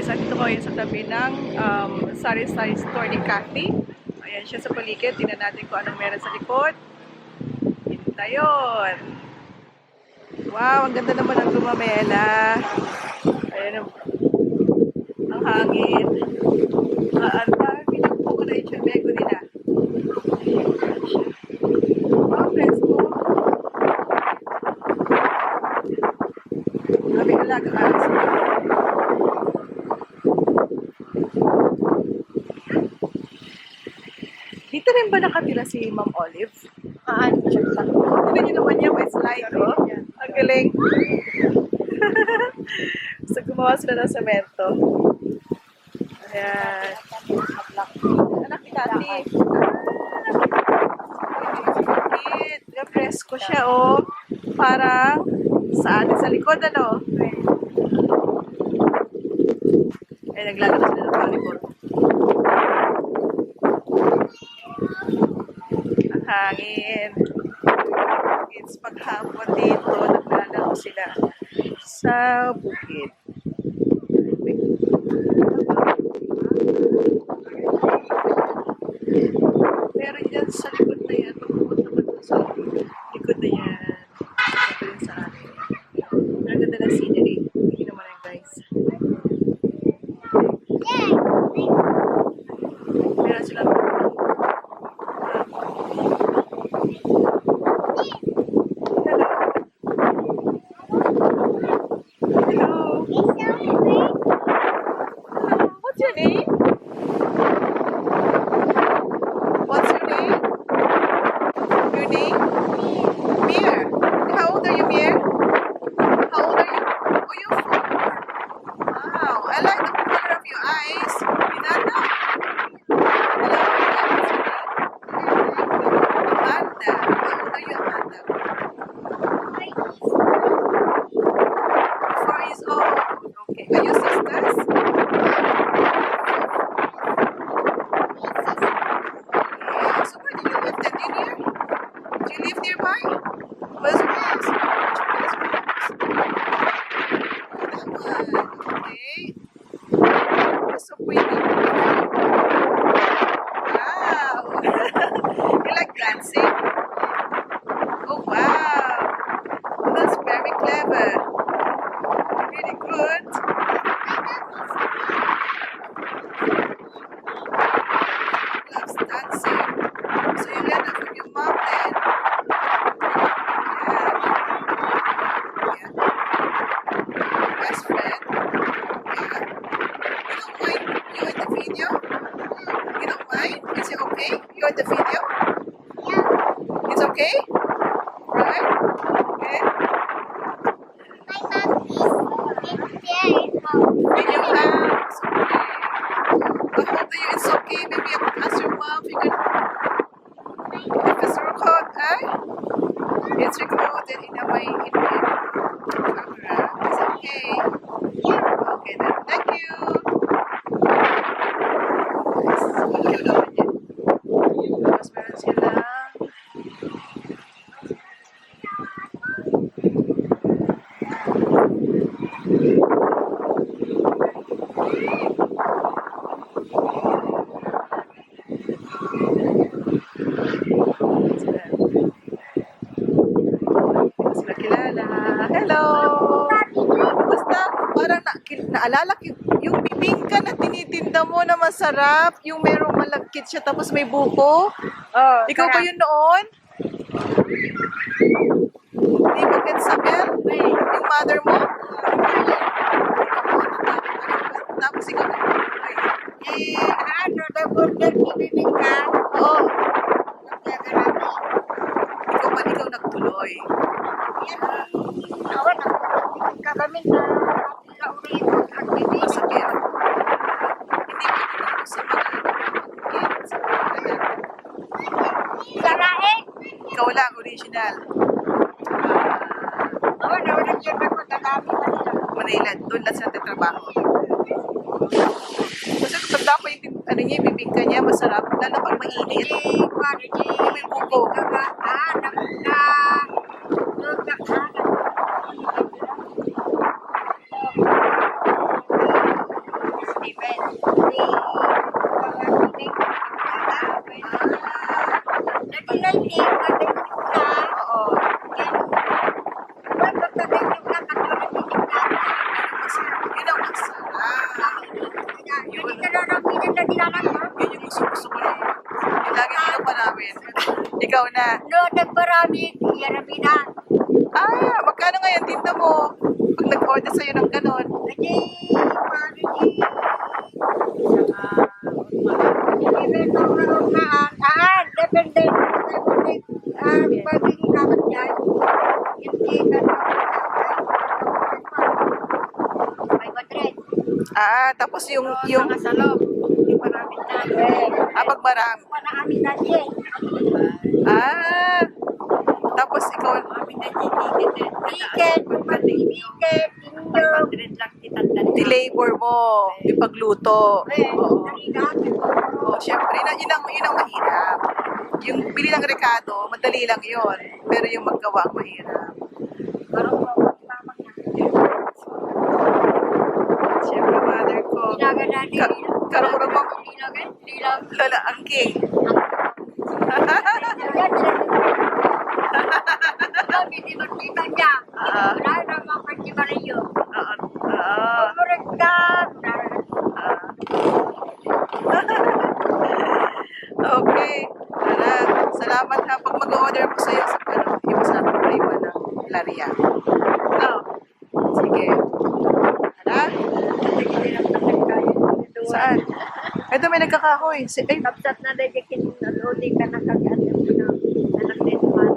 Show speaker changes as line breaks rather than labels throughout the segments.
guys, andito ko ngayon sa tabi ng um, sari-sari store ni Kathy. Ayan siya sa paligid. Tingnan natin kung anong meron sa likod. Kita yun. Wow, ang ganda naman ng gumamela. Ayan ang, ang hangin. Ah, ang dami ng puko na yung bego nila. Ayan siya. Wow, presko. Sabi alaga aras. Dito rin ba nakatira si Ma'am Olive?
Ah, siya sa
Tignan niyo naman niya, may slide, oh. Ang galing. so, gumawa sila ng semento. Ayan. Anak ni Kati. Cute. Presko siya, oh. Parang sa atin sa likod, ano? Ay, naglalaro sila ng volleyball. Hangin. It's paghapon dito, naglalaro sila sa bukid. Pero dyan sa likod na yan, pupunta pa dun sa likod na yan. Sa atin. Ang ganda ng scenery. transit naalala ko yung bibingka na tinitinda mo na masarap, yung merong malagkit siya tapos may buko.
Oh,
Ikaw ba yun noon? Hindi ba kan Sabel? Yung mother mo? Tapos ikaw na
Eh, ano, nabundal kininig ka?
Oo, ikaw ba ikaw nagtuloy?
Yan. Ako. Ka kami na sa
sa.
Sarain.
Ikaw lang, original.
Awan, awan ang dyan ako. Dadami pa nila.
Manila, doon lang sila nagtatrabaho. Kasi tanda ko yung ano niya, bibingka niya, masarap. Lalo pag mainit.
Eh, paano di?
May buko.
Ah, na, na, doon na, ah, na, Dati lang din, kada yung na.
Oo.
Well, pagkagay yung na, katulad yung na.
Yun ang masarap.
Na lang pinagdadilanan mo.
Yun yung gusto-gusto ko yun. Yung lagi nila pa namin. Ikaw na.
No, nagparami, yan na.
Ah, magkano ngayon tinta mo? Pag nag-order sa'yo ng ganon.
Kasi, paano di? Ibento ko lang na, ah, depende. Depende. Ah, pagiging dapat yan. Hindi ka na. May madrid.
Ah, tapos yung, yung,
sa loob. Eh,
ah, pag
eh.
Ah, tapos ikaw,
Ticket, ticket, inyong.
di-labor mo, ipagluto.
Eh,
Oo. Oh, syempre, na, yun, ang, yun ang mahirap. Yung bili ng rekado, madali lang yun. Pero yung maggawa ang mahirap.
Parang tama niya.
Syempre, mother ko.
Ilagan natin.
Ka- karurong bang
Ilagan? Ilagan.
lala ang king.
Sabi di magkita niya.
Ah.
Wala kasi ba rin yun.
Ah, ah,
ka.
okay. Wala. Salamat ha. Pag mag-order ko sa'yo sa ano, yung sa iba ng Laria. Saan? Ito may nagkakahoy. Si, ay,
Kapsat na dahil kin nalodi ka na kagano mo na anak din man.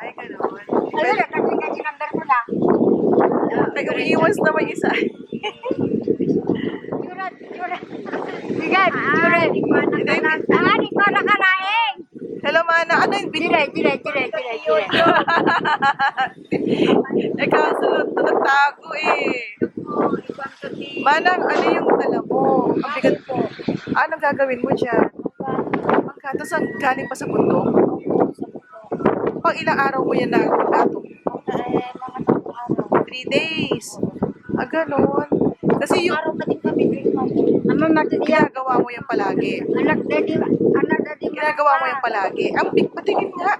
ay, gano'n.
Ano na kasi kasi number mo na.
Ay, umiiwas na may isa.
Yurat, yurat. Sige, yurat. Ah, di ko nakaraing.
Hello, Mana. Ano yung video?
Dire, dire, dire, dire, dire.
Eh, kaso nagtago eh. Manang, ano yung dala mo? Ang bigat po. Anong gagawin mo dyan? Magka, tapos ang galing pa sa bundok? Pang ilang araw mo yan na pagkato? Three days. Ah, ganun. Kasi yung
Ama matitiya.
ginagawa mo yan palagi.
Anak daddy, anak daddy.
Ginagawa mo yan palagi. Ang big, patingin nga.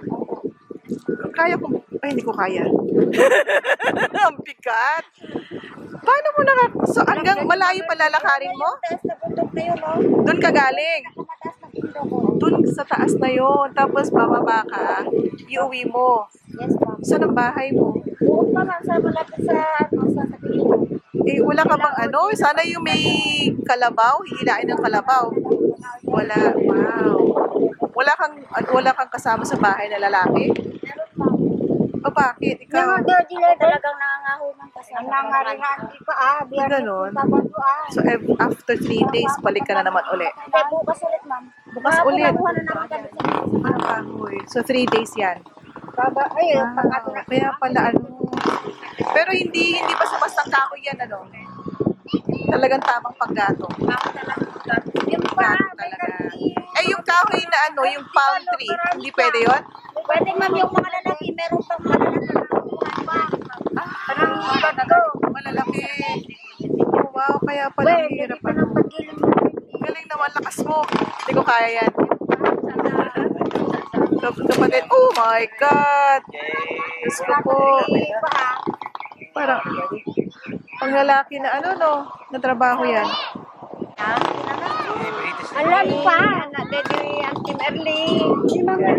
Kaya ko, ay hindi ko kaya. ang bigat. Paano mo naka, so hanggang malayo pa lalakarin mo?
Taas na bundok na yun, oh.
Doon ka galing.
Mataas na bundok, oh.
Doon sa taas na yon Tapos bababa ka, iuwi mo.
Yes, ma'am.
Saan ang bahay mo?
Buong pa ma'am, sa malapit sa, ano, sa sabihin.
Eh, wala ka bang ano? Sana yung may kalabaw, hihilain ng kalabaw. Wala. Wow. Wala kang wala kang kasama sa bahay na lalaki?
Meron.
O bakit? Ikaw?
Yung daddy level. Talagang nangangaho ng kasama. Ang nangaringan, di pa ah. Biyar
Ganon.
Ah.
So, ev- after three days, balik ka na naman uli.
Hindi, bukas ulit ma'am.
Bukas ulit.
nakuha na namin kami sa
kahoy? So, three days yan.
Baba, ay,
Ah,
pangato na.
kaya pala ano. Pero hindi hindi pa sumastang kahoy yan, ano? Talagang tamang paggato.
Yung pa,
Gato
may
talaga.
kasi-
Eh, yung kahoy na ano, yung palm tree, hindi pwede yon?
Pwede ma'am yung mga lalaki, meron pang malalaki na nakuha pa. Parang bago.
Malalaki. Oh, wow, kaya pala
Well,
ang
hindi
hirap
pa ng pagkiling mo.
Galing naman, lakas mo. Hindi ko kaya yan. Kap- Kapatid, oh my God! Diyos ko po.
Ah.
Parang, pang lalaki na ano, no? Na trabaho yan.
Ala, di pa. Na, dedi, Auntie Merly. Di mga,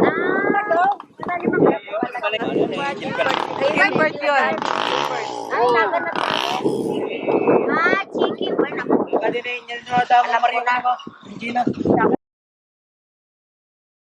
Wala.
Gilbert yun.
Ay, naganap na. Ah, chiki. Well, naku.
Kadinayin niya na
Alam ko na.
Hindi na.
Naku